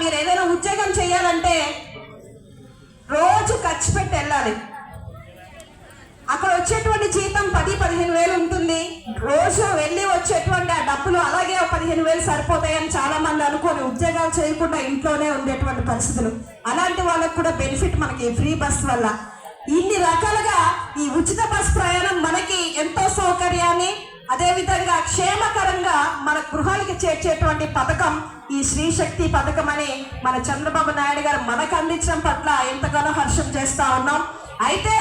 మీరు ఏదైనా ఉద్యోగం చేయాలంటే రోజు ఖర్చు పెట్టి వెళ్ళాలి. అక్కడ వచ్చేటువంటి జీతం పది పదిహేను వేలు ఉంటుంది. రోజు వెళ్ళి వచ్చేటువంటి ఆ డబ్బులు అలాగే పదిహేను వేలు సరిపోతాయని చాలా మంది అనుకొని ఉద్యోగాలు చేయకుండా ఇంట్లోనే ఉండేటువంటి పరిస్థితులు. అలాంటి వాళ్ళకు కూడా బెనిఫిట్ మనకి ఫ్రీ బస్ వల్ల. ఇన్ని రకాలుగా అదేవిధంగా క్షేమకరంగా మన గృహాలకి చేర్చేటువంటి పథకం ఈ స్త్రీ శక్తి పథకం అని మన చంద్రబాబు నాయుడు గారు మనకు అందించడం పట్ల ఎంతగానో హర్షం చేస్తా ఉన్నాం. అయితే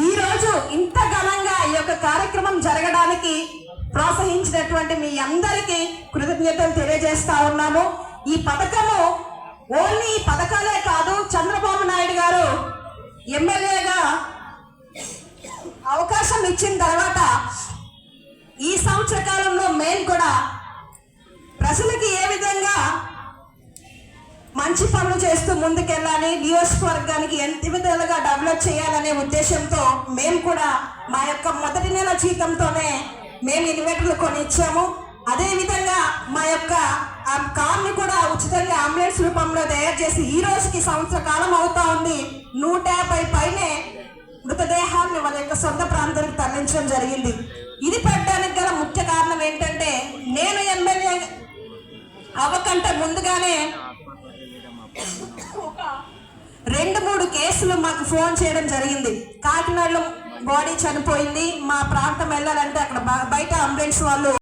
ఈ రోజు ఇంత ఘనంగా ఈ యొక్క కార్యక్రమం జరగడానికి ప్రోత్సహించినటువంటి మీ అందరికీ కృతజ్ఞతలు తెలియజేస్తా ఉన్నాము ఈ పథకము ఓన్లీ ఈ పథకాలే కాదు చంద్రబాబు నాయుడు గారు ఎమ్మెల్యేగా అవకాశం ఇచ్చిన తర్వాత ఈ సంవత్సర కాలంలో మేము కూడా ప్రజలకి ఏ విధంగా మంచి పనులు చేస్తూ ముందుకెళ్ళాలి నియోజకవర్గానికి ఎంత విధాలుగా డెవలప్ చేయాలనే ఉద్దేశంతో మేము కూడా మా యొక్క మొదటి నెల జీతంతోనే మేము ఇన్వర్టర్లు కొని ఇచ్చాము మా యొక్క ఆ కార్ని కూడా ఉచితంగా అంబులెన్స్ రూపంలో తయారు చేసి ఈ రోజుకి సంవత్సర కాలం అవుతా ఉంది. నూట యాభై పైనే మృతదేహాన్ని వాళ్ళ యొక్క సొంత ప్రాంతానికి తరలించడం జరిగింది. ఇది పడ్డానికి గల ముఖ్య కారణం ఏంటంటే నేను ఎమ్మెల్యే అవ్వకంటే ముందుగానే రెండు మూడు కేసులు మాకు ఫోన్ చేయడం జరిగింది. కాకినాడలో బాడీ చనిపోయింది. మా ప్రాంతం వెళ్ళాలంటే అక్కడ బయట అంబులెన్స్ వాళ్ళు